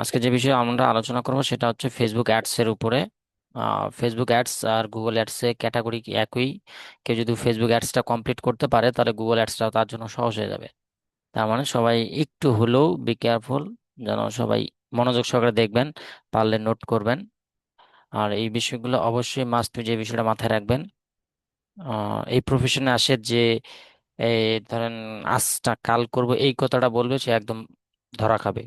আজকে যে বিষয়ে আমরা আলোচনা করব সেটা হচ্ছে ফেসবুক অ্যাডস এর উপরে। ফেসবুক অ্যাডস আর গুগল অ্যাডস ক্যাটাগরি একই? কেউ যদি ফেসবুক অ্যাডসটা কমপ্লিট করতে পারে, তাহলে গুগল অ্যাডসটাও তার জন্য সহজ হয়ে যাবে। তার মানে সবাই একটু হলেও বি কেয়ারফুল যেন সবাই মনোযোগ সহকারে দেখবেন, পারলে নোট করবেন। আর এই বিষয়গুলো অবশ্যই মাস্ট যে বিষয়টা মাথায় রাখবেন। এই প্রফেশনে আসে যে এই ধরেন, আজটা কাল করব, এই কথাটা বলবে, সে একদম ধরা খাবে।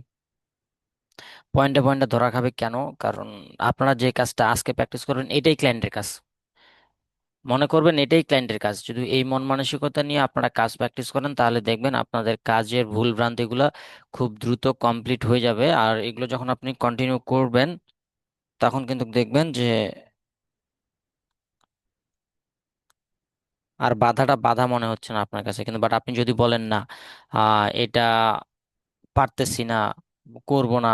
পয়েন্টে পয়েন্টে ধরা খাবে কেন? কারণ আপনারা যে কাজটা আজকে প্র্যাকটিস করবেন, এটাই ক্লায়েন্টের কাজ। মনে করবেন এটাই ক্লায়েন্টের কাজ। যদি এই মন মানসিকতা নিয়ে আপনারা কাজ প্র্যাকটিস করেন, তাহলে দেখবেন আপনাদের কাজের ভুল ভ্রান্তিগুলো খুব দ্রুত কমপ্লিট হয়ে যাবে। আর এগুলো যখন আপনি কন্টিনিউ করবেন, তখন কিন্তু দেখবেন যে আর বাধাটা বাধা মনে হচ্ছে না আপনার কাছে। কিন্তু বাট আপনি যদি বলেন, না এটা পারতেছি না করব না,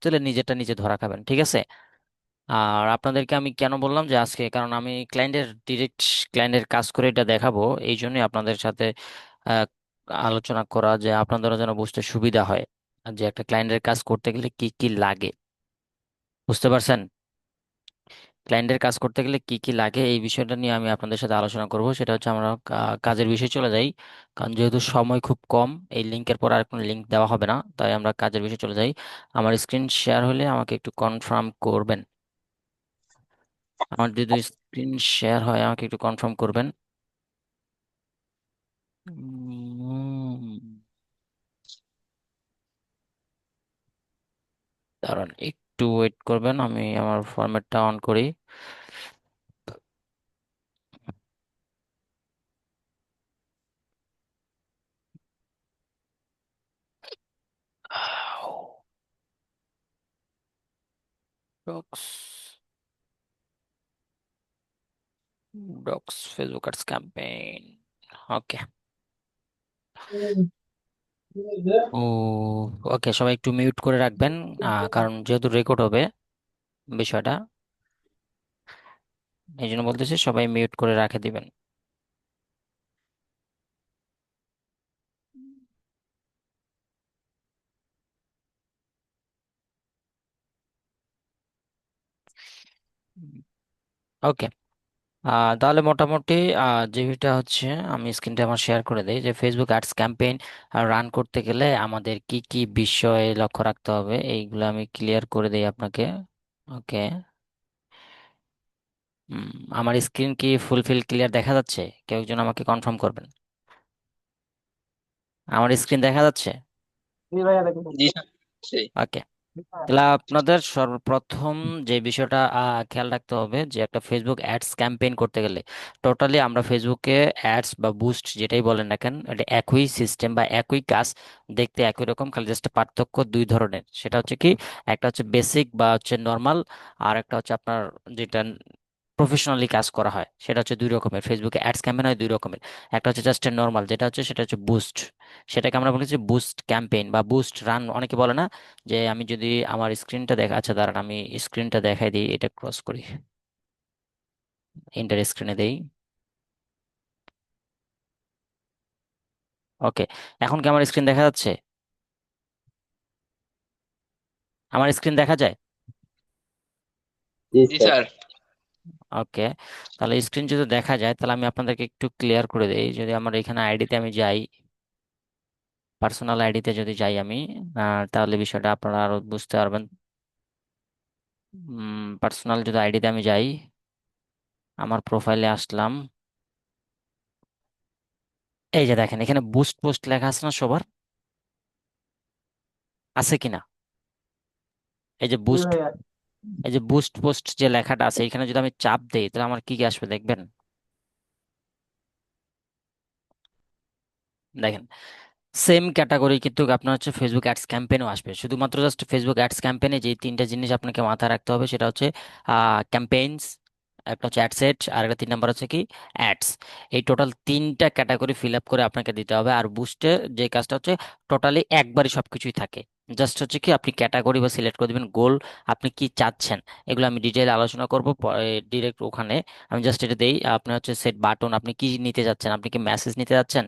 তাহলে নিজেরটা নিজে ধরা খাবেন, ঠিক আছে? আর আপনাদেরকে আমি কেন বললাম যে আজকে, কারণ আমি ক্লায়েন্টের ডিরেক্ট ক্লায়েন্টের কাজ করে এটা দেখাবো, এই জন্যই আপনাদের সাথে আলোচনা করা যে আপনাদেরও যেন বুঝতে সুবিধা হয় যে একটা ক্লায়েন্টের কাজ করতে গেলে কি কি লাগে। বুঝতে পারছেন? ক্লায়েন্টের কাজ করতে গেলে কি কি লাগে এই বিষয়টা নিয়ে আমি আপনাদের সাথে আলোচনা করব। সেটা হচ্ছে আমরা কাজের বিষয়ে চলে যাই। কারণ যেহেতু সময় খুব কম এই লিঙ্কের পর আর কোনো লিঙ্ক দেওয়া হবে না তাই আমরা কাজের বিষয়ে চলে যাই। আমার স্ক্রিন শেয়ার হলে আমাকে একটু কনফার্ম করবেন। আমার যদি স্ক্রিন শেয়ার হয় আমাকে একটু কনফার্ম করবেন। উম, দাঁড়ান একটু ওয়েট করবেন আমি আমার ফরম্যাটটা অন করি। Docs docs Facebook ads campaign okay ও, ওকে, সবাই একটু মিউট করে রাখবেন কারণ যেহেতু রেকর্ড হবে বিষয়টা, এই জন্য বলতেছি সবাই মিউট করে রাখে দিবেন। ওকে। আহ, তাহলে মোটামুটি আহ, যেটা হচ্ছে আমি স্ক্রিনটা আমার শেয়ার করে দিই যে ফেসবুক অ্যাডস ক্যাম্পেইন রান করতে গেলে আমাদের কি কি বিষয়ে লক্ষ্য রাখতে হবে এইগুলো আমি ক্লিয়ার করে দিই আপনাকে ওকে আমার স্ক্রিন কি ফুলফিল ক্লিয়ার দেখা যাচ্ছে? কেউ একজন আমাকে কনফার্ম করবেন? আমার স্ক্রিন দেখা যাচ্ছে? জি স্যার। সেই ওকে তাহলে আপনাদের সর্বপ্রথম যে বিষয়টা খেয়াল রাখতে হবে যে একটা ফেসবুক অ্যাডস ক্যাম্পেইন করতে গেলে টোটালি আমরা ফেসবুকে অ্যাডস বা বুস্ট যেটাই বলেন না কেন, এটা একই সিস্টেম বা একই কাজ দেখতে একই রকম, খালি জাস্ট পার্থক্য দুই ধরনের। সেটা হচ্ছে কি, একটা হচ্ছে বেসিক বা হচ্ছে নর্মাল আর একটা হচ্ছে আপনার যেটা প্রফেশনালি কাজ করা হয়, সেটা হচ্ছে দুই রকমের। ফেসবুকে অ্যাডস ক্যাম্পেইন হয় দুই রকমের। একটা হচ্ছে জাস্ট নর্মাল যেটা হচ্ছে সেটা হচ্ছে বুস্ট সেটাকে আমরা বলেছি বুস্ট ক্যাম্পেইন বা বুস্ট রান অনেকে বলে না? যে আমি যদি আমার স্ক্রিনটা দেখা আচ্ছা দাঁড়ান আমি স্ক্রিনটা দেখাই দিই এটা ক্রস করি। ইন্টার স্ক্রিনে দেই। ওকে এখন কি আমার স্ক্রিন দেখা যাচ্ছে? আমার স্ক্রিন দেখা যায়? জি স্যার ওকে তাহলে স্ক্রিন যদি দেখা যায় তাহলে আমি আপনাদেরকে একটু ক্লিয়ার করে দিই। যদি আমার এখানে আইডিতে আমি যাই পার্সোনাল আইডিতে যদি যাই আমি তাহলে বিষয়টা আপনারা আরও বুঝতে পারবেন। পার্সোনাল যদি আইডিতে আমি যাই আমার প্রোফাইলে আসলাম। এই যে দেখেন এখানে বুস্ট পোস্ট লেখা আছে না সবার? আছে কিনা? এই যে বুস্ট এই যে বুস্ট পোস্ট যে লেখাটা আছে এখানে যদি আমি চাপ দেই তাহলে আমার কি কি আসবে দেখবেন? দেখেন সেম ক্যাটাগরি কিন্তু আপনার হচ্ছে ফেসবুক অ্যাডস ক্যাম্পেনও আসবে। শুধুমাত্র জাস্ট ফেসবুক অ্যাডস ক্যাম্পেনে যে তিনটা জিনিস আপনাকে মাথায় রাখতে হবে, সেটা হচ্ছে ক্যাম্পেইনস একটা হচ্ছে অ্যাডসেট আর একটা তিন নাম্বার হচ্ছে কি অ্যাডস এই টোটাল তিনটা ক্যাটাগরি ফিল আপ করে আপনাকে দিতে হবে, আর বুস্টে যে কাজটা হচ্ছে টোটালি একবারই সব কিছুই থাকে। জাস্ট হচ্ছে কি, আপনি ক্যাটাগরি বা সিলেক্ট করে দিবেন গোল আপনি কি চাচ্ছেন, এগুলো আমি ডিটেইল আলোচনা করব ডিরেক্ট ওখানে আমি জাস্ট এটা দেই আপনি হচ্ছে সেট বাটন আপনি কি নিতে যাচ্ছেন, আপনি কি মেসেজ নিতে যাচ্ছেন,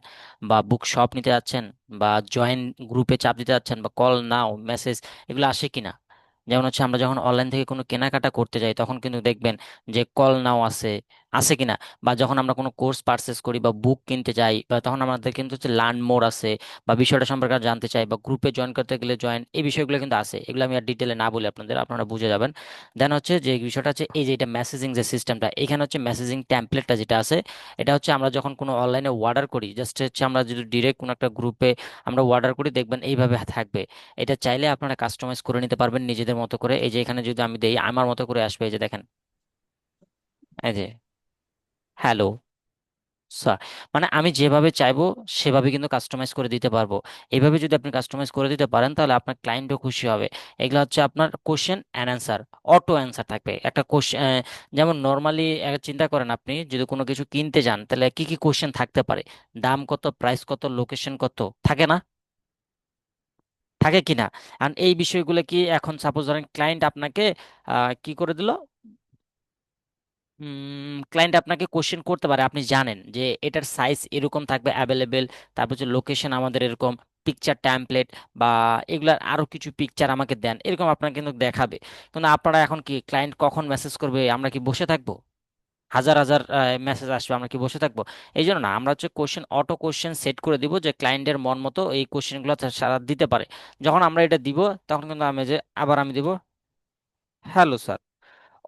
বা বুক শপ নিতে যাচ্ছেন, বা জয়েন গ্রুপে চাপ দিতে যাচ্ছেন, বা কল নাও মেসেজ এগুলো আসে কিনা? যেমন হচ্ছে আমরা যখন অনলাইন থেকে কোনো কেনাকাটা করতে যাই, তখন কিন্তু দেখবেন যে কল নাও আছে আছে কিনা? বা যখন আমরা কোনো কোর্স পারচেস করি বা বুক কিনতে চাই বা তখন আমাদের কিন্তু হচ্ছে লার্ন মোর আছে, বা বিষয়টা সম্পর্কে জানতে চাই, বা গ্রুপে জয়েন করতে গেলে জয়েন এই বিষয়গুলো কিন্তু আছে। এগুলো আমি আর ডিটেলে না বলি আপনাদের, আপনারা বুঝে যাবেন। দেন হচ্ছে যে বিষয়টা হচ্ছে এই যে এটা মেসেজিং যে সিস্টেমটা এখানে হচ্ছে মেসেজিং টেমপ্লেটটা যেটা আছে, এটা হচ্ছে আমরা যখন কোনো অনলাইনে অর্ডার করি জাস্ট হচ্ছে আমরা যদি ডিরেক্ট কোনো একটা গ্রুপে আমরা অর্ডার করি, দেখবেন এইভাবে থাকবে। এটা চাইলে আপনারা কাস্টমাইজ করে নিতে পারবেন নিজেদের মতো করে। এই যে এখানে যদি আমি দেই, আমার মতো করে আসবে, এই যে দেখেন। এই যে হ্যালো স্যার মানে আমি যেভাবে চাইব, সেভাবে কিন্তু কাস্টমাইজ করে দিতে পারব। এইভাবে যদি আপনি কাস্টমাইজ করে দিতে পারেন, তাহলে আপনার ক্লায়েন্টও খুশি হবে। এগুলো হচ্ছে আপনার question and answer auto answer থাকবে। একটা কোশ্চেন যেমন নর্মালি চিন্তা করেন আপনি, যদি কোনো কিছু কিনতে যান, তাহলে কি কি কোশ্চেন থাকতে পারে? দাম কত প্রাইস কত লোকেশন কত, থাকে না? থাকে কিনা? আর এই বিষয়গুলো কি এখন সাপোজ ধরেন ক্লায়েন্ট আপনাকে কি করে দিল? ক্লায়েন্ট আপনাকে কোশ্চেন করতে পারে, আপনি জানেন যে এটার সাইজ এরকম থাকবে অ্যাভেলেবেল তারপর হচ্ছে লোকেশন আমাদের এরকম পিকচার ট্যাম্পলেট বা এগুলার আরও কিছু পিকচার আমাকে দেন, এরকম আপনাকে কিন্তু দেখাবে। কিন্তু আপনারা এখন কি ক্লায়েন্ট কখন মেসেজ করবে, আমরা কি বসে থাকব? হাজার হাজার মেসেজ আসবে, আমরা কি বসে থাকব? এই জন্য না, আমরা হচ্ছে কোশ্চেন অটো কোশ্চেন সেট করে দিব যে ক্লায়েন্টের মন মতো এই কোশ্চেনগুলো সারা দিতে পারে। যখন আমরা এটা দিব, তখন কিন্তু আমি যে, আবার আমি দিব হ্যালো স্যার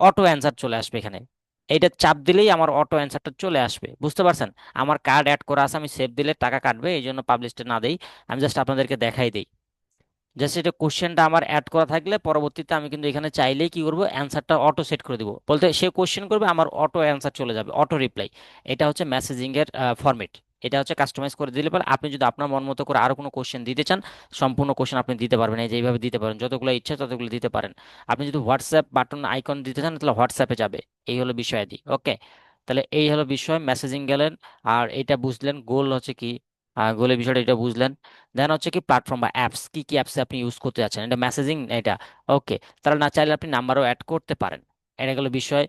অটো অ্যান্সার চলে আসবে এখানে। এইটা চাপ দিলেই আমার অটো অ্যান্সারটা চলে আসবে, বুঝতে পারছেন? আমার কার্ড অ্যাড করা আছে, আমি সেভ দিলে টাকা কাটবে, এই জন্য পাবলিশটা না দেই, আমি জাস্ট আপনাদেরকে দেখাই দিই। জাস্ট এটা কোশ্চেনটা আমার অ্যাড করা থাকলে পরবর্তীতে আমি কিন্তু এখানে চাইলেই কি করব? অ্যান্সারটা অটো সেট করে দিব। বলতে সে কোশ্চেন করবে, আমার অটো অ্যান্সার চলে যাবে অটো রিপ্লাই এটা হচ্ছে মেসেজিংয়ের ফর্মেট এটা হচ্ছে কাস্টমাইজ করে দিলে পরে আপনি যদি আপনার মন মতো করে আরও কোনো কোশ্চেন দিতে চান, সম্পূর্ণ কোশ্চেন আপনি দিতে পারবেন, এই যে এইভাবে দিতে পারেন, যতগুলো ইচ্ছা ততগুলো দিতে পারেন। আপনি যদি হোয়াটসঅ্যাপ বাটন আইকন দিতে চান, তাহলে হোয়াটসঅ্যাপে যাবে, এই হলো বিষয়াদি ওকে তাহলে এই হলো বিষয় মেসেজিং গেলেন, আর এটা বুঝলেন গোল হচ্ছে কি? গোলের বিষয়টা এটা বুঝলেন। দেন হচ্ছে কি প্ল্যাটফর্ম বা অ্যাপস কি কি অ্যাপসে আপনি ইউজ করতে যাচ্ছেন? এটা মেসেজিং এটা ওকে তাহলে না চাইলে আপনি নাম্বারও অ্যাড করতে পারেন, এটা গেলো বিষয়।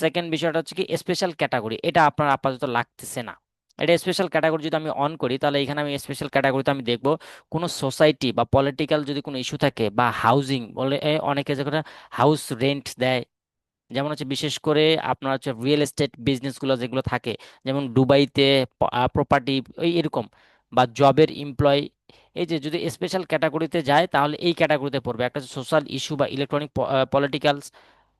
সেকেন্ড বিষয়টা হচ্ছে কি স্পেশাল ক্যাটাগরি এটা আপনার আপাতত লাগতেছে না। এটা স্পেশাল ক্যাটাগরি যদি আমি অন করি, তাহলে এখানে আমি স্পেশাল ক্যাটাগরিতে আমি দেখব কোনো সোসাইটি বা পলিটিক্যাল যদি কোনো ইস্যু থাকে বা হাউজিং বলে অনেকে যেখানে হাউস রেন্ট দেয়। যেমন হচ্ছে বিশেষ করে আপনার হচ্ছে রিয়েল এস্টেট বিজনেসগুলো যেগুলো থাকে, যেমন দুবাইতে প্রপার্টি ওই এরকম বা জবের এমপ্লয় এই যে যদি স্পেশাল ক্যাটাগরিতে যায়, তাহলে এই ক্যাটাগরিতে পড়বে। একটা সোশ্যাল ইস্যু বা ইলেকট্রনিক পলিটিক্যালস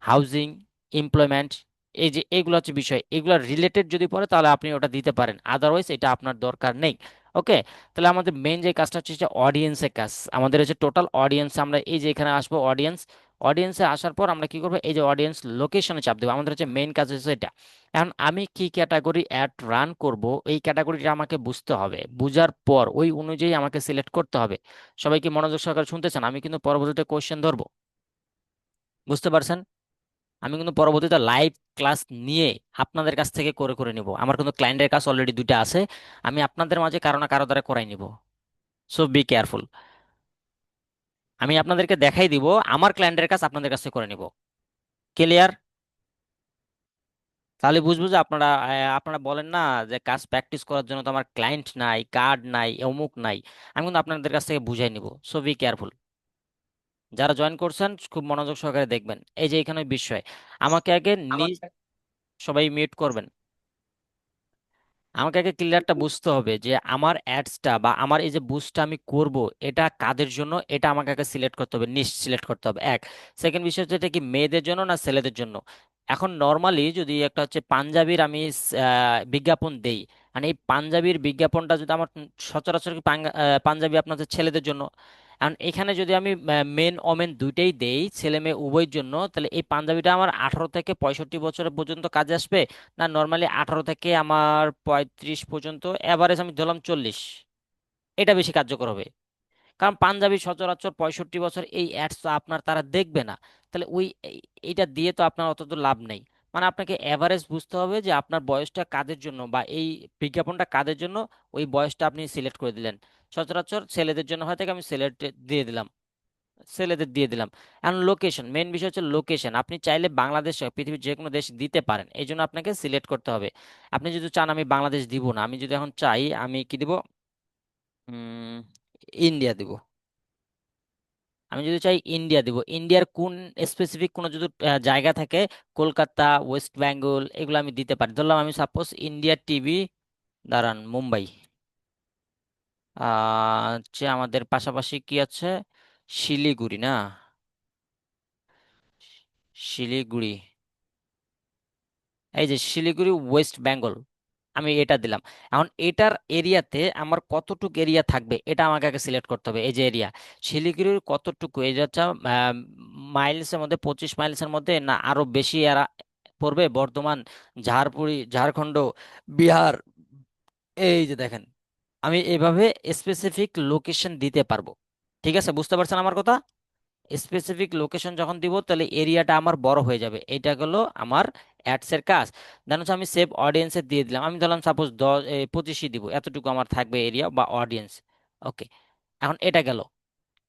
হাউজিং এমপ্লয়মেন্ট এই যে এগুলো হচ্ছে বিষয়, এগুলো রিলেটেড যদি পড়ে তাহলে আপনি ওটা দিতে পারেন। আদারওয়াইজ এটা আপনার দরকার নেই। ওকে তাহলে আমাদের মেন যে কাজটা হচ্ছে সেটা অডিয়েন্সের কাজ। আমাদের হচ্ছে টোটাল অডিয়েন্স আমরা এই যে এখানে আসব অডিয়েন্স অডিয়েন্সে আসার পর আমরা কি করব? এই যে অডিয়েন্স লোকেশনে চাপ দেবো। আমাদের হচ্ছে মেইন কাজ হচ্ছে এটা। এখন আমি কি ক্যাটাগরি অ্যাড রান করব? এই ক্যাটাগরিটা আমাকে বুঝতে হবে। বুঝার পর ওই অনুযায়ী আমাকে সিলেক্ট করতে হবে। সবাই কি মনোযোগ সহকারে শুনতেছেন? আমি কিন্তু পরবর্তীতে কোশ্চেন ধরবো। বুঝতে পারছেন? আমি কিন্তু পরবর্তীতে লাইভ ক্লাস নিয়ে আপনাদের কাছ থেকে করে করে নিব। আমার কিন্তু ক্লায়েন্টের কাজ অলরেডি দুইটা আছে। আমি আপনাদের মাঝে কারও না কারও দ্বারা করাই নিব। সো বি কেয়ারফুল আমি আপনাদেরকে দেখাই দিব, আমার ক্লায়েন্টের কাজ আপনাদের কাছে করে নিব। ক্লিয়ার তাহলে বুঝব যে আপনারা আপনারা বলেন না যে কাজ প্র্যাকটিস করার জন্য তো আমার ক্লায়েন্ট নাই কার্ড নাই, অমুক নাই। আমি কিন্তু আপনাদের কাছ থেকে বুঝাই নিব। সো বি কেয়ারফুল যারা জয়েন করছেন খুব মনোযোগ সহকারে দেখবেন। এই যে এখানে বিষয় আমাকে আগে নিজ সবাই মিউট করবেন। আমাকে আগে ক্লিয়ারটা বুঝতে হবে যে আমার অ্যাডসটা বা আমার এই যে বুস্টটা আমি করব এটা কাদের জন্য? এটা আমাকে আগে সিলেক্ট করতে হবে নিশ সিলেক্ট করতে হবে। এক সেকেন্ড বিষয় হচ্ছে এটা কি মেয়েদের জন্য না ছেলেদের জন্য? এখন নর্মালি যদি একটা হচ্ছে পাঞ্জাবির আমি বিজ্ঞাপন দেই মানে এই পাঞ্জাবির বিজ্ঞাপনটা যদি আমার সচরাচর পাঞ্জাবি হচ্ছে ছেলেদের জন্য? কারণ এখানে যদি আমি মেন ওমেন দুইটাই দেই ছেলে মেয়ে উভয়ের জন্য, তাহলে এই পাঞ্জাবিটা আমার আঠারো থেকে পঁয়ষট্টি বছর পর্যন্ত কাজে আসবে? না নর্মালি আঠারো থেকে আমার পঁয়ত্রিশ পর্যন্ত এভারেজ আমি ধরলাম চল্লিশ। এটা বেশি কার্যকর হবে। কারণ পাঞ্জাবি সচরাচর পঁয়ষট্টি বছর এই অ্যাডস তো আপনার, তারা দেখবে না। তাহলে ওই এই- এইটা দিয়ে তো আপনার অত লাভ নেই। মানে আপনাকে এভারেজ বুঝতে হবে যে আপনার বয়সটা কাদের জন্য বা এই বিজ্ঞাপনটা কাদের জন্য ওই বয়সটা আপনি সিলেক্ট করে দিলেন। সচরাচর ছেলেদের জন্য হয়তো আমি সিলেক্ট দিয়ে দিলাম। ছেলেদের দিয়ে দিলাম। এখন লোকেশন মেন বিষয় হচ্ছে লোকেশন আপনি চাইলে বাংলাদেশ পৃথিবীর যে কোনো দেশ দিতে পারেন। এই জন্য আপনাকে সিলেক্ট করতে হবে। আপনি যদি চান আমি বাংলাদেশ দিব না, আমি যদি এখন চাই, আমি কি দিব? ইন্ডিয়া দিব। আমি যদি চাই ইন্ডিয়া দিব। ইন্ডিয়ার কোন স্পেসিফিক কোনো যদি জায়গা থাকে, কলকাতা ওয়েস্ট বেঙ্গল এগুলো আমি দিতে পারি। ধরলাম আমি সাপোজ ইন্ডিয়া টিভি দাঁড়ান, মুম্বাই। হচ্ছে আমাদের পাশাপাশি কি আছে? শিলিগুড়ি, না? শিলিগুড়ি। এই যে শিলিগুড়ি ওয়েস্ট বেঙ্গল আমি এটা দিলাম। এখন এটার এরিয়াতে আমার কতটুকু এরিয়া থাকবে, এটা আমাকে আগে সিলেক্ট করতে হবে, এই যে এরিয়া শিলিগুড়ির কতটুকু? এরিয়া হচ্ছে মাইলসের মধ্যে, পঁচিশ মাইলসের মধ্যে না আরও বেশি এরা পড়বে? বর্ধমান, ঝাড়পুরি, ঝাড়খণ্ড, বিহার, এই যে দেখেন। আমি এভাবে স্পেসিফিক লোকেশন দিতে পারব। ঠিক আছে? বুঝতে পারছেন আমার কথা? স্পেসিফিক লোকেশন যখন দিব, তাহলে এরিয়াটা আমার বড় হয়ে যাবে। এটা হলো আমার অ্যাডসের কাজ। দেন হচ্ছে আমি সেভ অডিয়েন্সে দিয়ে দিলাম। আমি ধরলাম সাপোজ দশ পঁচিশই দিব, এতটুকু আমার থাকবে এরিয়া বা অডিয়েন্স ওকে এখন এটা গেল।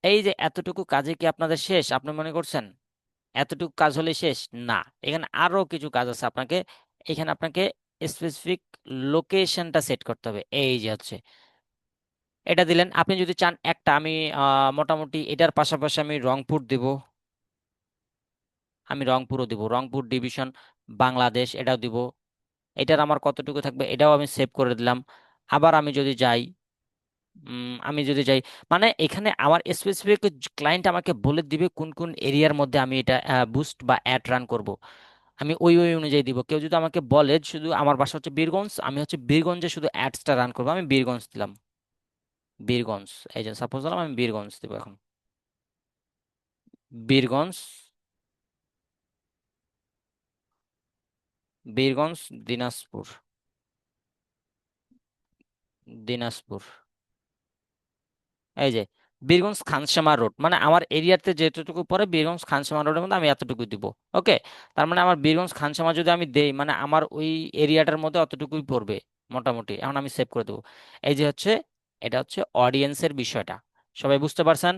এই যে এতটুকু কাজে কি আপনাদের শেষ? আপনি মনে করছেন? এতটুকু কাজ হলে শেষ? না। এখানে আরও কিছু কাজ আছে আপনাকে। এখানে আপনাকে স্পেসিফিক লোকেশনটা সেট করতে হবে। এই যে হচ্ছে। এটা দিলেন। আপনি যদি চান একটা, আমি মোটামুটি এটার পাশাপাশি আমি রংপুর দিব। আমি রংপুরও দিব। রংপুর ডিভিশন, বাংলাদেশ, এটাও দিব। এটার আমার কতটুকু থাকবে এটাও আমি সেভ করে দিলাম। আবার আমি যদি যাই আমি যদি যাই মানে এখানে আমার স্পেসিফিক ক্লায়েন্ট আমাকে বলে দিবে কোন কোন এরিয়ার মধ্যে আমি এটা বুস্ট বা অ্যাড রান করব। আমি ওই ওই অনুযায়ী দিব। কেউ যদি আমাকে বলে শুধু আমার বাসা হচ্ছে বীরগঞ্জ, আমি হচ্ছে বীরগঞ্জে শুধু অ্যাডসটা রান করব, আমি বীরগঞ্জ দিলাম। বীরগঞ্জ, এই যে সাপোজ দিলাম আমি বীরগঞ্জ দিব এখন। বীরগঞ্জ বীরগঞ্জ, দিনাজপুর। দিনাজপুর। এই যে বীরগঞ্জ খানসামা রোড মানে আমার এরিয়াতে যেতটুকু পরে বীরগঞ্জ খানসামা রোডের মধ্যে আমি এতটুকু দিব ওকে তার মানে আমার বীরগঞ্জ খানসামা যদি আমি দেই মানে আমার ওই এরিয়াটার মধ্যে অতটুকুই পড়বে মোটামুটি, এখন আমি সেভ করে দেবো। এই যে হচ্ছে এটা হচ্ছে অডিয়েন্সের বিষয়টা। সবাই বুঝতে পারছেন?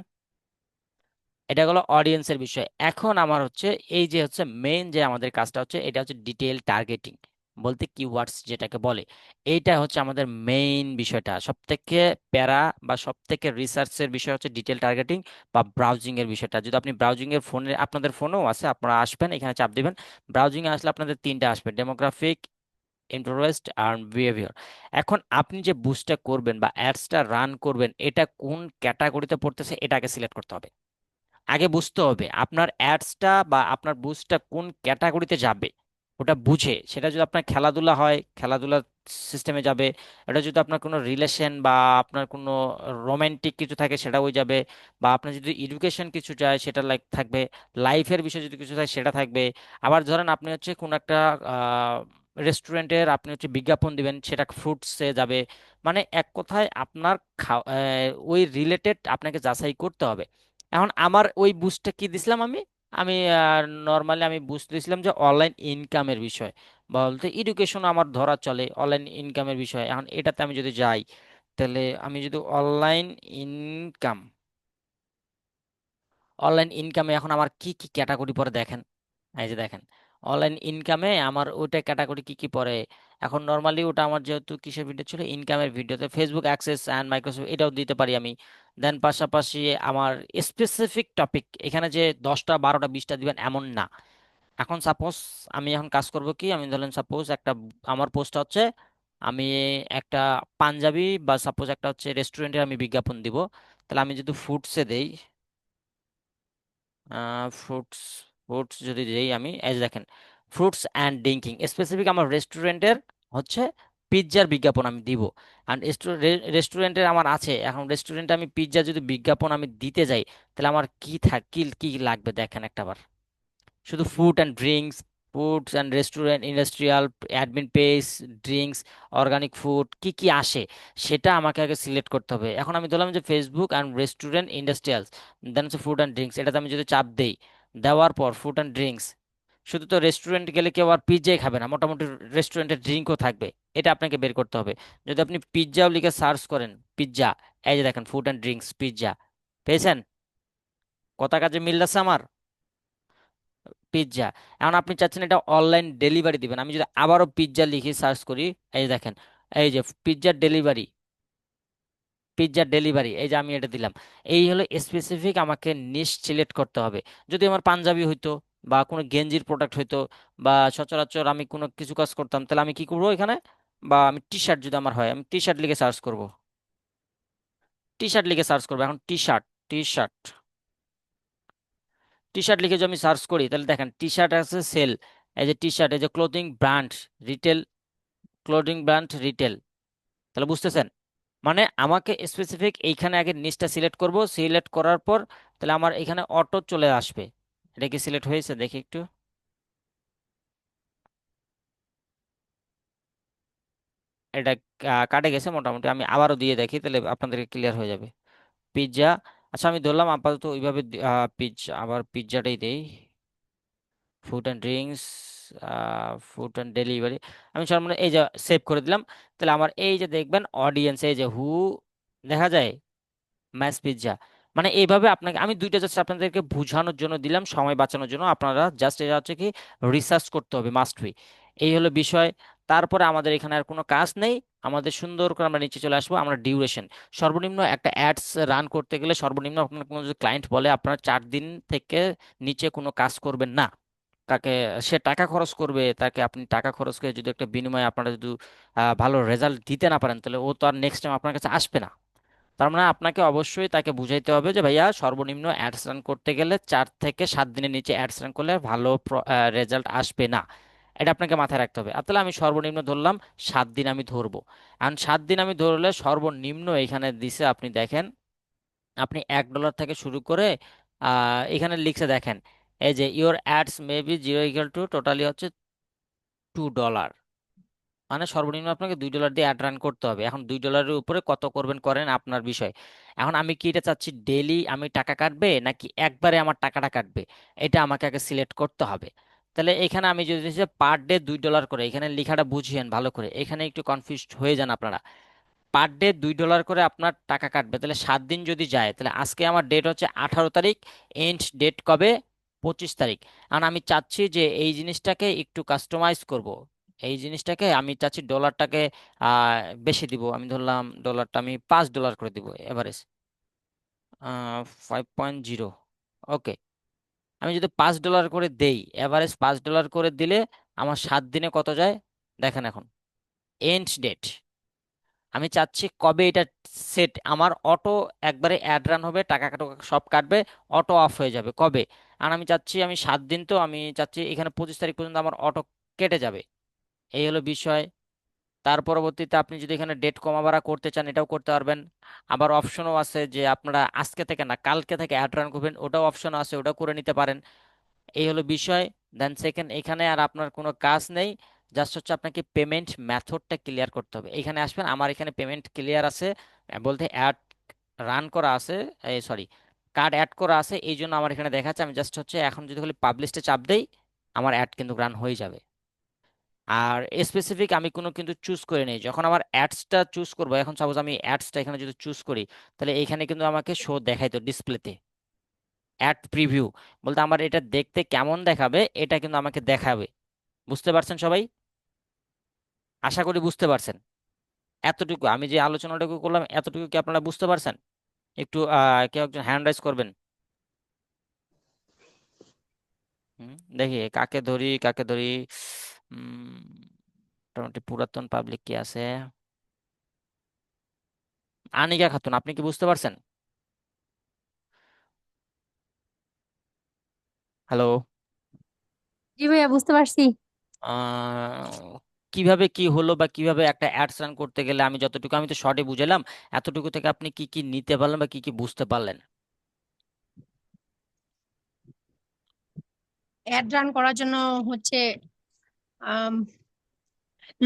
এটা হলো অডিয়েন্সের বিষয়। এখন আমার হচ্ছে এই যে হচ্ছে মেইন যে আমাদের কাজটা হচ্ছে, এটা হচ্ছে ডিটেল টার্গেটিং বলতে কিওয়ার্ডস যেটাকে বলে। এইটা হচ্ছে আমাদের মেইন বিষয়টা। সব থেকে প্যারা বা সব থেকে রিসার্চের বিষয় হচ্ছে ডিটেল টার্গেটিং বা ব্রাউজিং এর বিষয়টা। যদি আপনি ব্রাউজিং এর ফোনে আপনাদের ফোনেও আছে, আপনারা আসবেন, এখানে চাপ দিবেন। ব্রাউজিং এ আসলে আপনাদের তিনটা আসবে। ডেমোগ্রাফিক ইন্টারেস্ট আর বিহেভিয়ার এখন আপনি যে বুস্টটা করবেন বা অ্যাডসটা রান করবেন, এটা কোন ক্যাটাগরিতে পড়তেছে এটাকে সিলেক্ট করতে হবে। আগে বুঝতে হবে আপনার অ্যাডসটা বা আপনার বুস্টটা কোন ক্যাটাগরিতে যাবে, ওটা বুঝে। সেটা যদি আপনার খেলাধুলা হয় খেলাধুলা সিস্টেমে যাবে। এটা যদি আপনার কোনো রিলেশন বা আপনার কোনো রোম্যান্টিক কিছু থাকে, সেটা ওই যাবে। বা আপনার যদি এডুকেশন কিছু চায়, সেটা লাইক থাকবে। লাইফের বিষয়ে যদি কিছু থাকে সেটা থাকবে। আবার ধরেন আপনি হচ্ছে কোনো একটা রেস্টুরেন্টের আপনি হচ্ছে বিজ্ঞাপন দিবেন, সেটা ফ্রুটসে যাবে। মানে এক কথায় আপনার ওই রিলেটেড আপনাকে যাচাই করতে হবে। এখন আমার ওই বুস্টটা কি দিছিলাম আমি? আমি নর্মালি আমি বুঝতে দিছিলাম যে অনলাইন ইনকামের বিষয়। বলতে এডুকেশন আমার ধরা চলে অনলাইন ইনকামের বিষয়। এখন এটাতে আমি যদি যাই, তাহলে আমি যদি অনলাইন ইনকাম অনলাইন ইনকামে এখন আমার কি কি ক্যাটাগরি পরে দেখেন? এই যে দেখেন। অনলাইন ইনকামে আমার ওইটা ক্যাটাগরি কি কি পড়ে? এখন নর্মালি ওটা আমার যেহেতু কিসের ভিডিও ছিল? ইনকামের ভিডিওতে ফেসবুক অ্যাক্সেস অ্যান্ড মাইক্রোসফট এটাও দিতে পারি আমি। দেন পাশাপাশি আমার স্পেসিফিক টপিক এখানে যে দশটা, বারোটা, বিশটা দিবেন এমন না। এখন সাপোজ আমি এখন কাজ করব কি? আমি ধরেন সাপোজ একটা, আমার পোস্ট হচ্ছে, আমি একটা পাঞ্জাবি বা সাপোজ একটা হচ্ছে রেস্টুরেন্টের আমি বিজ্ঞাপন দিব। তাহলে আমি যদি ফুডসে দেই ফ্রুটস ফ্রুটস যদি দেই আমি, এই দেখেন ফ্রুটস অ্যান্ড ড্রিঙ্কিং স্পেসিফিক আমার রেস্টুরেন্টের হচ্ছে পিৎজার বিজ্ঞাপন আমি দিব। আর রেস্টুরেন্টের আমার আছে, এখন রেস্টুরেন্টে আমি পিৎজা যদি বিজ্ঞাপন আমি দিতে যাই, তাহলে আমার কি থাক কি কি লাগবে দেখেন একটাবার শুধু food and drinks foods and restaurant industrial admin page drinks organic food কি কি আসে, সেটা আমাকে আগে সিলেক্ট করতে হবে। এখন আমি ধরলাম যে Facebook and restaurant industrials then হচ্ছে ফুড অ্যান্ড ড্রিঙ্কস এটাতে আমি যদি চাপ দেই দেওয়ার পর ফুড অ্যান্ড ড্রিঙ্কস শুধু তো রেস্টুরেন্ট গেলে কেউ আর পিৎজাই খাবে না, মোটামুটি রেস্টুরেন্টের ড্রিঙ্কও থাকবে। এটা আপনাকে বের করতে হবে। যদি আপনি পিৎজাও লিখে সার্চ করেন পিৎজা এই যে দেখেন ফুড অ্যান্ড ড্রিঙ্কস পিৎজা পেয়েছেন? কথা কাজে মিল আছে আমার? পিৎজা এখন আপনি চাচ্ছেন এটা অনলাইন ডেলিভারি দিবেন। আমি যদি আবারও পিৎজা লিখে সার্চ করি, এই দেখেন, এই যে পিৎজার ডেলিভারি পিৎজার ডেলিভারি এই যে আমি এটা দিলাম। এই হলো স্পেসিফিক আমাকে নিশ সিলেক্ট করতে হবে। যদি আমার পাঞ্জাবি হইতো বা কোনো গেঞ্জির প্রোডাক্ট হইতো বা সচরাচর আমি কোনো কিছু কাজ করতাম, তাহলে আমি কি করব এখানে? বা আমি টি শার্ট যদি আমার হয়, আমি টি শার্ট লিখে সার্চ করব। টি শার্ট লিখে সার্চ করব। এখন T shirt T shirt T shirt লিখে যদি আমি সার্চ করি, তাহলে দেখেন টি শার্ট আছে সেল এই যে টি শার্ট এই যে clothing brand retail clothing brand retail তাহলে বুঝতেছেন? মানে আমাকে স্পেসিফিক এইখানে আগে নিচটা সিলেক্ট করব। সিলেক্ট করার পর তাহলে আমার এখানে অটো চলে আসবে। এটা কি সিলেক্ট হয়েছে? দেখি একটু। এটা কাটে গেছে মোটামুটি। আমি আবারও দিয়ে দেখি, তাহলে আপনাদেরকে ক্লিয়ার হয়ে যাবে। পিৎজা আচ্ছা আমি ধরলাম আপাতত ওইভাবে পিৎজা আবার পিৎজাটাই দেই। Food and drinks food and delivery আমি সর্বনিম্ন এই যে সেভ করে দিলাম। তাহলে আমার এই যে দেখবেন অডিয়েন্স এই যে হু দেখা যায়? ম্যাস পিৎজা মানে এইভাবে আপনাকে, আমি দুইটা জাস্ট আপনাদেরকে বোঝানোর জন্য দিলাম, সময় বাঁচানোর জন্য। আপনারা জাস্ট এটা হচ্ছে কি রিসার্চ করতে হবে মাস্ট বি এই হলো বিষয়। তারপরে আমাদের এখানে আর কোনো কাজ নেই। আমাদের সুন্দর করে আমরা নিচে চলে আসব। আমরা ডিউরেশন সর্বনিম্ন একটা অ্যাডস রান করতে গেলে সর্বনিম্ন আপনার কোনো যদি ক্লায়েন্ট বলে, আপনার চার দিন থেকে নিচে কোনো কাজ করবেন না। তাকে, সে টাকা খরচ করবে, তাকে আপনি টাকা খরচ করে যদি একটা বিনিময়ে আপনারা যদি ভালো রেজাল্ট দিতে না পারেন, তাহলে ও তো আর নেক্সট টাইম আপনার কাছে আসবে না। তার মানে আপনাকে অবশ্যই তাকে বুঝাইতে হবে যে, ভাইয়া, সর্বনিম্ন অ্যাডস রান করতে গেলে চার থেকে সাত দিনের নিচে অ্যাডস রান করলে ভালো রেজাল্ট আসবে না। এটা আপনাকে মাথায় রাখতে হবে। আর তাহলে আমি সর্বনিম্ন ধরলাম, সাত দিন আমি ধরবো। এখন সাত দিন আমি ধরলে সর্বনিম্ন এখানে দিছে, আপনি দেখেন, আপনি এক ডলার থেকে শুরু করে এখানে লিখছে দেখেন এই যে your ads may be zero equal to totally হচ্ছে টু ডলার মানে সর্বনিম্ন আপনাকে দুই ডলার দিয়ে অ্যাড রান করতে হবে। এখন দুই ডলারের উপরে কত করবেন করেন আপনার বিষয়। এখন আমি কি এটা চাচ্ছি ডেলি আমি টাকা কাটবে নাকি একবারে আমার টাকাটা কাটবে? এটা আমাকে আগে সিলেক্ট করতে হবে। তাহলে এখানে আমি যদি পার ডে দুই ডলার করে, এখানে লেখাটা বুঝিয়েন ভালো করে। এখানে একটু কনফিউজ হয়ে যান আপনারা। পার ডে দুই ডলার করে আপনার টাকা কাটবে। তাহলে সাত দিন যদি যায়, তাহলে আজকে আমার ডেট হচ্ছে আঠারো তারিখ এন্ড ডেট কবে? পঁচিশ তারিখ। আর আমি চাচ্ছি যে এই জিনিসটাকে একটু কাস্টমাইজ করব। এই জিনিসটাকে আমি চাচ্ছি ডলারটাকে বেশি দিব। আমি ধরলাম ডলারটা আমি পাঁচ ডলার করে দিব average five point zero okay আমি যদি পাঁচ ডলার করে দেই এভারেজ পাঁচ ডলার করে দিলে আমার সাত দিনে কত যায়? দেখেন এখন। এন্ড ডেট আমি চাচ্ছি কবে এটা সেট আমার অটো একবারে অ্যাড রান হবে, টাকা কাটা, সব কাটবে অটো অফ হয়ে যাবে। কবে? আর আমি চাচ্ছি, আমি সাত দিন তো, আমি চাচ্ছি এখানে পঁচিশ তারিখ পর্যন্ত আমার অটো কেটে যাবে। এই হলো বিষয়। তার পরবর্তীতে আপনি যদি এখানে ডেট কমা বাড়া করতে চান, এটাও করতে পারবেন। আবার অপশনও আছে যে আপনারা আজকে থেকে না, কালকে থেকে অ্যাড রান করবেন, ওটাও অপশন আছে, ওটাও করে নিতে পারেন। এই হলো বিষয়। দেন সেকেন্ড এখানে আর আপনার কোনো কাজ নেই। জাস্ট হচ্ছে আপনাকে পেমেন্ট মেথডটা ক্লিয়ার করতে হবে। এখানে আসবেন, আমার এখানে পেমেন্ট ক্লিয়ার আছে। বলতে অ্যাড রান করা আছে সরি কার্ড অ্যাড করা আছে, এই জন্য আমার এখানে দেখাচ্ছে, আমি জাস্ট হচ্ছে এখন যদি খালি পাবলিশে চাপ দেই, আমার অ্যাড কিন্তু রান হয়ে যাবে। আর স্পেসিফিক আমি কোনো কিন্তু চুজ করে নেই, যখন আমার অ্যাডসটা চুজ করব, এখন সাপোজ আমি অ্যাডসটা এখানে যদি চুজ করি, তাহলে এখানে কিন্তু আমাকে শো দেখাইতো ডিসপ্লেতে অ্যাড প্রিভিউ বলতে আমার এটা দেখতে কেমন দেখাবে, এটা কিন্তু আমাকে দেখাবে। বুঝতে পারছেন সবাই? আশা করি বুঝতে পারছেন। এতটুকু, আমি যে আলোচনাটুকু করলাম, এতটুকু কি আপনারা বুঝতে পারছেন? একটু কেউ একজন হ্যান্ড রাইজ করবেন। দেখি কাকে ধরি কাকে ধরি। মোটামুটি পুরাতন পাবলিক কি আছে? আনিকা খাতুন আপনি কি বুঝতে পারছেন? হ্যালো জি ভাইয়া বুঝতে পারছি। আহ, কীভাবে কি হলো বা কীভাবে একটা অ্যাডস রান করতে গেলে আমি যতটুকু, আমি তো শর্টে বুঝালাম, এতটুকু থেকে আপনি কি কি নিতে পারলেন বা কি কি বুঝতে পারলেন? অ্যাড রান করার জন্য হচ্ছে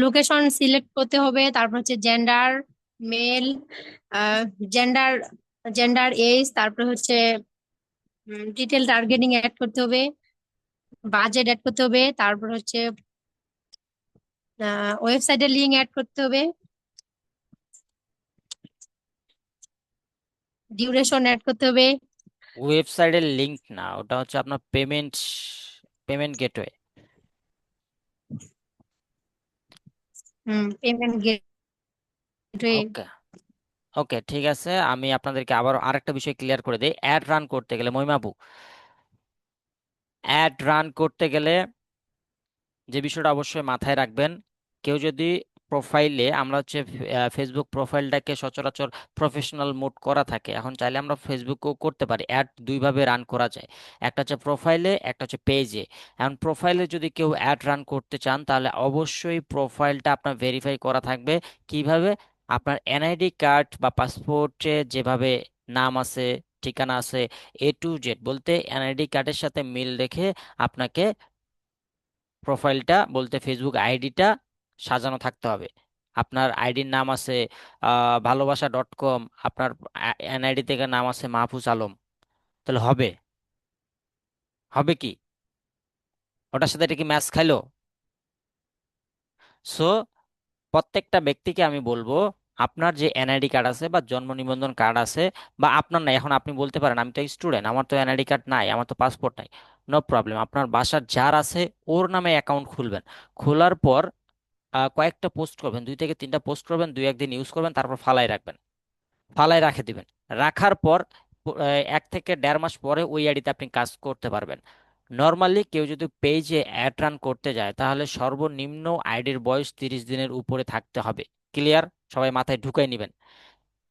লোকেশন সিলেক্ট করতে হবে, তারপর হচ্ছে gender male gender gender age তারপর হচ্ছে ডিটেল টার্গেটিং অ্যাড করতে হবে বাজেট অ্যাড করতে হবে, তারপর হচ্ছে ওয়েবসাইটের লিঙ্ক অ্যাড করতে হবে। ডিউরেশন অ্যাড করতে হবে। ওয়েবসাইটের লিংক না ওটা হচ্ছে আপনার payment payment gateway. Hmm payment gateway. Okay okay ঠিক আছে আমি আপনাদেরকে আবার আরেকটা বিষয় ক্লিয়ার করে দিই। অ্যাড রান করতে গেলে মইমাবু অ্যাড রান করতে গেলে যে বিষয়টা অবশ্যই মাথায় রাখবেন কেউ যদি প্রোফাইলে আমরা হচ্ছে ফেসবুক প্রোফাইলটাকে সচরাচর প্রফেশনাল মোড করা থাকে, এখন চাইলে আমরা ফেসবুকেও করতে পারি অ্যাড দুইভাবে রান করা যায়। একটা হচ্ছে প্রোফাইলে একটা হচ্ছে পেজে এখন প্রোফাইলে যদি কেউ অ্যাড রান করতে চান, তাহলে অবশ্যই প্রোফাইলটা আপনার ভেরিফাই করা থাকবে। কীভাবে? আপনার এনআইডি কার্ড বা পাসপোর্টে যেভাবে নাম আছে, ঠিকানা আছে এ টু জেড বলতে এনআইডি কার্ডের সাথে মিল রেখে আপনাকে প্রোফাইলটা বলতে ফেসবুক আইডিটা সাজানো থাকতে হবে। আপনার আইডির নাম আছে ভালোবাসা ডট কম, আপনার এনআইডি থেকে নাম আছে মাহফুজ আলম। তাহলে হবে। হবে কি? ওটার সাথে এটা কি ম্যাচ খাইলো? সো প্রত্যেকটা ব্যক্তিকে আমি বলব, আপনার যে এনআইডি কার্ড আছে বা জন্ম নিবন্ধন কার্ড আছে বা আপনার নাই, এখন আপনি বলতে পারেন, আমি তো স্টুডেন্ট আমার তো এনআইডি কার্ড নাই, আমার তো পাসপোর্ট নাই। নো প্রবলেম আপনার বাসার যার আছে, ওর নামে অ্যাকাউন্ট খুলবেন। খোলার পর কয়েকটা পোস্ট করবেন, দুই থেকে তিনটা পোস্ট করবেন, দুই একদিন ইউজ করবেন, তারপর ফালাই রাখবেন। ফালাই রাখে দিবেন। রাখার পর এক থেকে দেড় মাস পরে ওই আইডিতে আপনি কাজ করতে পারবেন। নর্মালি কেউ যদি পেজে অ্যাড রান করতে যায়, তাহলে সর্বনিম্ন আইডির বয়স তিরিশ দিনের উপরে থাকতে হবে। ক্লিয়ার সবাই মাথায় ঢুকাই নেবেন।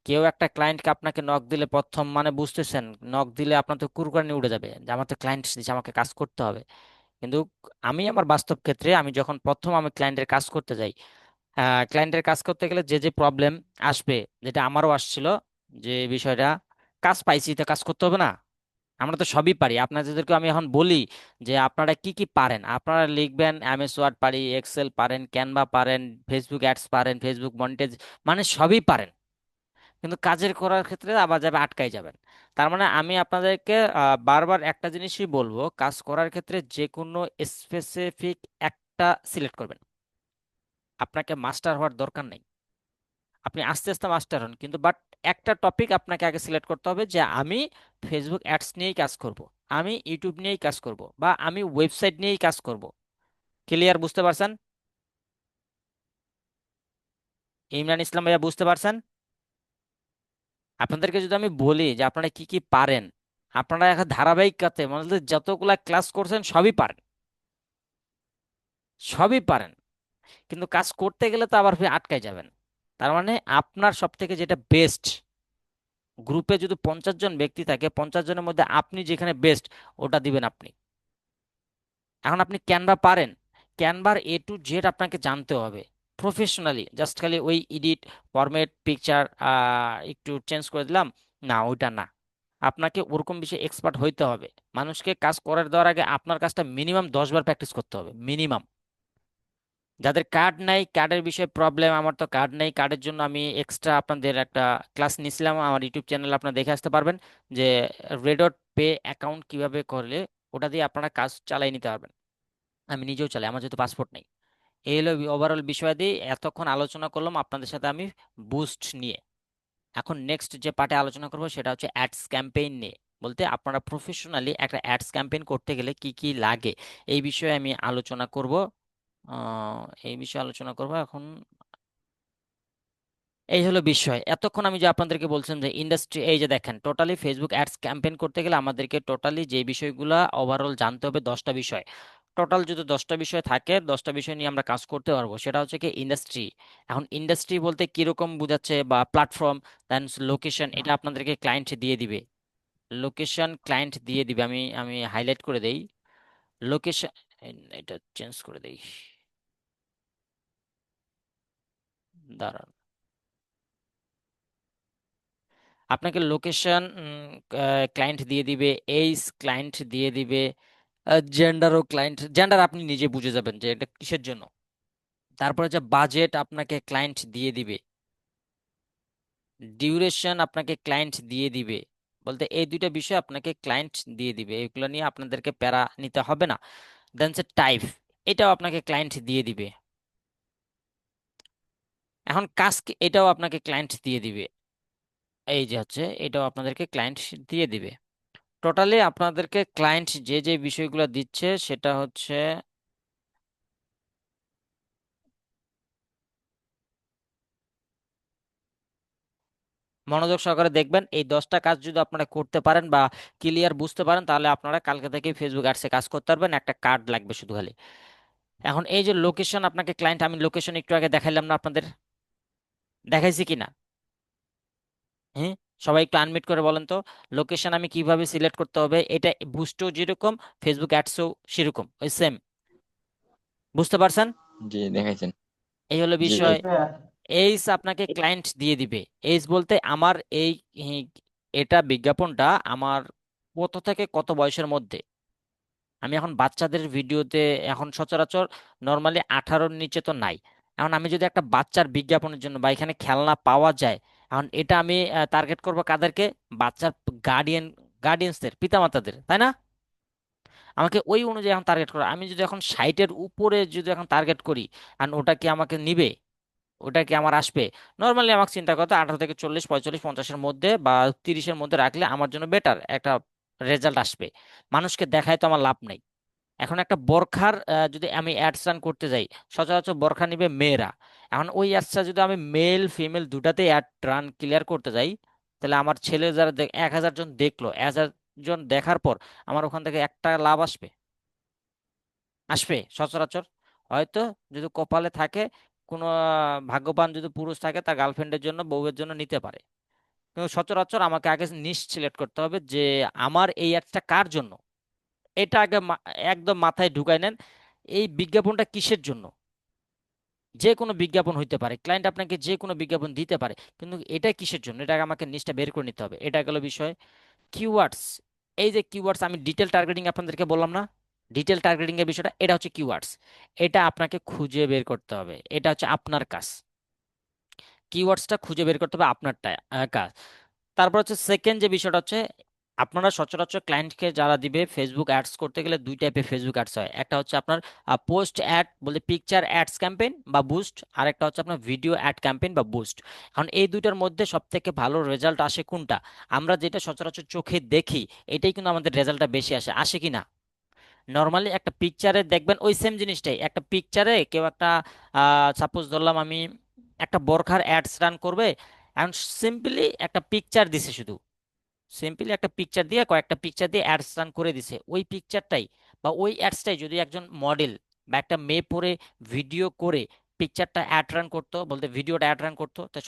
কেউ একটা ক্লায়েন্টকে আপনাকে নক দিলে প্রথম মানে বুঝতেছেন নক দিলে আপনার তো কুরকুরানি উঠে যাবে যে, আমার তো ক্লায়েন্ট দিচ্ছে আমাকে কাজ করতে হবে। কিন্তু আমি আমার বাস্তব ক্ষেত্রে আমি যখন প্রথম আমি ক্লায়েন্টের কাজ করতে যাই ক্লায়েন্টের কাজ করতে গেলে যে যে প্রবলেম আসবে, যেটা আমারও আসছিল যে, বিষয়টা কাজ পাইছি তো কাজ করতে হবে না। আমরা তো সবই পারি। আপনাদেরকে আমি এখন বলি যে, আপনারা কি কি পারেন? আপনারা লিখবেন এমএস ওয়ার্ড পারি এক্সেল পারেন ক্যানভা পারেন ফেসবুক অ্যাডস পারেন ফেসবুক মনিটাইজ মানে সবই পারেন। কিন্তু কাজের করার ক্ষেত্রে আবার যাবে, আটকাই যাবেন। তার মানে আমি আপনাদেরকে বারবার একটা জিনিসই বলব, কাজ করার ক্ষেত্রে যে কোনো স্পেসিফিক একটা সিলেক্ট করবেন। আপনাকে মাস্টার হওয়ার দরকার নেই। আপনি আস্তে আস্তে মাস্টার হন, কিন্তু বাট একটা টপিক আপনাকে আগে সিলেক্ট করতে হবে যে আমি ফেসবুক অ্যাডস নিয়েই কাজ করব, আমি ইউটিউব নিয়েই কাজ করব, বা আমি ওয়েবসাইট নিয়েই কাজ করব। ক্লিয়ার বুঝতে পারছেন? ইমরান ইসলাম ভাইয়া, বুঝতে পারছেন? আপনাদেরকে যদি আমি বলি যে আপনারা কি কি পারেন, আপনারা এখন ধারাবাহিকতায় মানে যতগুলা ক্লাস করছেন সবই পারেন। সবই পারেন। কিন্তু কাজ করতে গেলে তো আবার আটকায় যাবেন। তার মানে আপনার সব থেকে যেটা বেস্ট গ্রুপে যদি পঞ্চাশ জন ব্যক্তি থাকে, পঞ্চাশ জনের মধ্যে আপনি যেখানে বেস্ট ওটা দিবেন আপনি। এখন আপনি ক্যানভা পারেন। ক্যানভার এ টু জেড আপনাকে জানতে হবে। প্রফেশনালি জাস্ট খালি ওই এডিট ফরম্যাট পিকচার একটু চেঞ্জ করে দিলাম, না, ওইটা না। আপনাকে ওরকম বিষয়ে এক্সপার্ট হইতে হবে। মানুষকে কাজ করার দেওয়ার আগে আপনার কাজটা মিনিমাম দশ বার প্র্যাকটিস করতে হবে মিনিমাম যাদের কার্ড নাই কার্ডের বিষয়ে প্রবলেম আমার তো কার্ড নেই কার্ডের জন্য আমি এক্সট্রা আপনাদের একটা ক্লাস নিছিলাম আমার ইউটিউব চ্যানেলে আপনারা দেখে আসতে পারবেন যে রেডট পে অ্যাকাউন্ট কীভাবে করলে, ওটা দিয়ে আপনারা কাজ চালাই নিতে পারবেন। আমি নিজেও চালাই, আমার যেহেতু পাসপোর্ট নেই। এই হলো ওভারঅল বিষয় দিয়ে এতক্ষণ আলোচনা করলাম আপনাদের সাথে আমি বুস্ট নিয়ে। এখন নেক্সট যে পার্টে আলোচনা করব সেটা হচ্ছে অ্যাডস ক্যাম্পেইন নিয়ে। বলতে আপনারা প্রফেশনালি একটা অ্যাডস ক্যাম্পেইন করতে গেলে কি কি লাগে এই বিষয়ে আমি আলোচনা করব। এই বিষয়ে আলোচনা করব এখন। এই হলো বিষয়। এতক্ষণ আমি যে আপনাদেরকে বলছিলাম যে ইন্ডাস্ট্রি এই যে দেখেন টোটালি ফেসবুক অ্যাডস ক্যাম্পেইন করতে গেলে আমাদেরকে টোটালি যে বিষয়গুলো ওভারঅল জানতে হবে দশটা বিষয়। টোটাল যদি দশটা বিষয় থাকে, দশটা বিষয় নিয়ে আমরা কাজ করতে পারব। সেটা হচ্ছে কি ইন্ডাস্ট্রি এখন ইন্ডাস্ট্রি বলতে কীরকম বোঝাচ্ছে বা প্ল্যাটফর্ম দেন লোকেশন এটা আপনাদেরকে ক্লায়েন্ট দিয়ে দিবে। লোকেশন ক্লায়েন্ট দিয়ে দিবে। আমি আমি হাইলাইট করে দেই। লোকেশন এটা চেঞ্জ করে দেই। দাঁড়ান। আপনাকে লোকেশন ক্লায়েন্ট দিয়ে দিবে এইজ ক্লায়েন্ট দিয়ে দিবে। জেন্ডারও ক্লায়েন্ট জেন্ডার আপনি নিজে বুঝে যাবেন যে এটা কিসের জন্য। তারপরে যে বাজেট আপনাকে ক্লায়েন্ট দিয়ে দিবে। ডিউরেশন আপনাকে ক্লায়েন্ট দিয়ে দিবে। বলতে এই দুইটা বিষয় আপনাকে ক্লায়েন্ট দিয়ে দিবে। এগুলো নিয়ে আপনাদেরকে প্যারা নিতে হবে না। দেন সে টাইপ এটাও আপনাকে ক্লায়েন্ট দিয়ে দিবে। এখন কাজ এটাও আপনাকে ক্লায়েন্ট দিয়ে দিবে। এই যে হচ্ছে, এটাও আপনাদেরকে ক্লায়েন্ট দিয়ে দিবে। টোটালি আপনাদেরকে ক্লায়েন্ট যে যে বিষয়গুলো দিচ্ছে, সেটা হচ্ছে মনোযোগ সহকারে দেখবেন। এই দশটা কাজ যদি আপনারা করতে পারেন বা ক্লিয়ার বুঝতে পারেন, তাহলে আপনারা কালকে থেকে ফেসবুক অ্যাডসে কাজ করতে পারবেন। একটা কার্ড লাগবে শুধু খালি। এখন এই যে লোকেশন আপনাকে ক্লায়েন্ট আমি লোকেশন একটু আগে দেখাইলাম না আপনাদের। দেখাইছি কি না হ্যাঁ? সবাই একটু আনমিট করে বলেন তো লোকেশন আমি কীভাবে সিলেক্ট করতে হবে এটা বুস্টও যেরকম ফেসবুক অ্যাডসও সেরকম ওই সেম বুঝতে পারছেন? জি দেখাইছেন। এই হলো বিষয়। এইস আপনাকে ক্লায়েন্ট দিয়ে দিবে। এইস বলতে আমার এই এই- এটা বিজ্ঞাপনটা আমার কত থেকে কত বয়সের মধ্যে? আমি এখন বাচ্চাদের ভিডিওতে এখন সচরাচর নর্মালি আঠারোর নিচে তো নাই। এখন আমি যদি একটা বাচ্চার বিজ্ঞাপনের জন্য বা এখানে খেলনা পাওয়া যায় এখন এটা আমি টার্গেট করব কাদেরকে? বাচ্চার গার্ডিয়ান গার্ডিয়ানসদের পিতামাতাদের, তাই না? আমাকে ওই অনুযায়ী এখন টার্গেট করা। আমি যদি এখন ষাটের উপরে যদি এখন টার্গেট করি আর ওটা কি আমাকে নিবে? ওটা কি আমার আসবে? নর্মালি আমাকে চিন্তা করতে আঠারো থেকে চল্লিশ, পঁয়তাল্লিশ, পঞ্চাশের মধ্যে বা তিরিশের মধ্যে রাখলে আমার জন্য বেটার একটা রেজাল্ট আসবে। মানুষকে দেখায় তো আমার লাভ নেই। এখন একটা বরখার যদি আমি অ্যাডস রান করতে যাই, সচরাচর বরখা নিবে মেয়েরা। এখন ওই অ্যাডসটা যদি আমি মেল ফিমেল দুটাতে অ্যাড রান ক্লিয়ার করতে যাই, তাহলে আমার ছেলে যারা এক হাজার জন দেখল, এক হাজার জন দেখার পর আমার ওখান থেকে একটা লাভ আসবে? আসবে সচরাচর। হয়তো যদি কপালে থাকে, কোনো, ভাগ্যবান যদি পুরুষ থাকে, তার গার্লফ্রেন্ডের জন্য, বউয়ের জন্য নিতে পারে। কিন্তু সচরাচর আমাকে আগে নিশ সিলেক্ট করতে হবে যে, আমার এই অ্যাডসটা কার জন্য? এটা আগে একদম মাথায় ঢুকাই নেন। এই বিজ্ঞাপনটা কিসের জন্য? যে কোনো বিজ্ঞাপন হইতে পারে ক্লায়েন্ট আপনাকে যে কোনো বিজ্ঞাপন দিতে পারে, কিন্তু এটা কিসের জন্য? এটা আমাকে নিচটা বের করে নিতে হবে। এটা গেল বিষয় কিওয়ার্ডস এই যে কিওয়ার্ডস আমি ডিটেল টার্গেটিং আপনাদেরকে বললাম না? ডিটেল টার্গেটিং এর বিষয়টা, এটা হচ্ছে কিওয়ার্ডস এটা আপনাকে খুঁজে বের করতে হবে। এটা হচ্ছে আপনার কাজ। কিওয়ার্ডসটা খুঁজে বের করতে হবে আপনারটা কাজ। তারপর হচ্ছে সেকেন্ড যে বিষয়টা হচ্ছে আপনারা সচরাচর ক্লায়েন্টকে যারা দিবে ফেসবুক অ্যাডস করতে গেলে দুই টাইপের ফেসবুক অ্যাডস হয়। একটা হচ্ছে আপনার পোস্ট অ্যাড বলতে পিকচার অ্যাডস ক্যাম্পেইন বা বুস্ট আর একটা হচ্ছে আপনার ভিডিও অ্যাড ক্যাম্পেইন বা বুস্ট এখন এই দুইটার মধ্যে সব থেকে ভালো রেজাল্ট আসে কোনটা? আমরা যেটা সচরাচর চোখে দেখি, এটাই কিন্তু আমাদের রেজাল্টটা বেশি আসে। আসে কি না? নর্মালি একটা পিকচারে দেখবেন, ওই সেম জিনিসটাই। একটা পিকচারে কেউ একটা সাপোজ ধরলাম আমি একটা বরখার অ্যাডস রান করবে এখন সিম্পলি একটা পিকচার দিছে শুধু। সিম্পলি একটা পিকচার দিয়ে কয়েকটা পিকচার দিয়ে অ্যাডস রান করে দিছে। ওই পিকচারটাই বা ওই অ্যাডসটাই যদি একজন মডেল বা একটা মেয়ে পরে ভিডিও করে পিকচারটা অ্যাড রান করতো, বলতে ভিডিওটা অ্যাড রান করতো, তা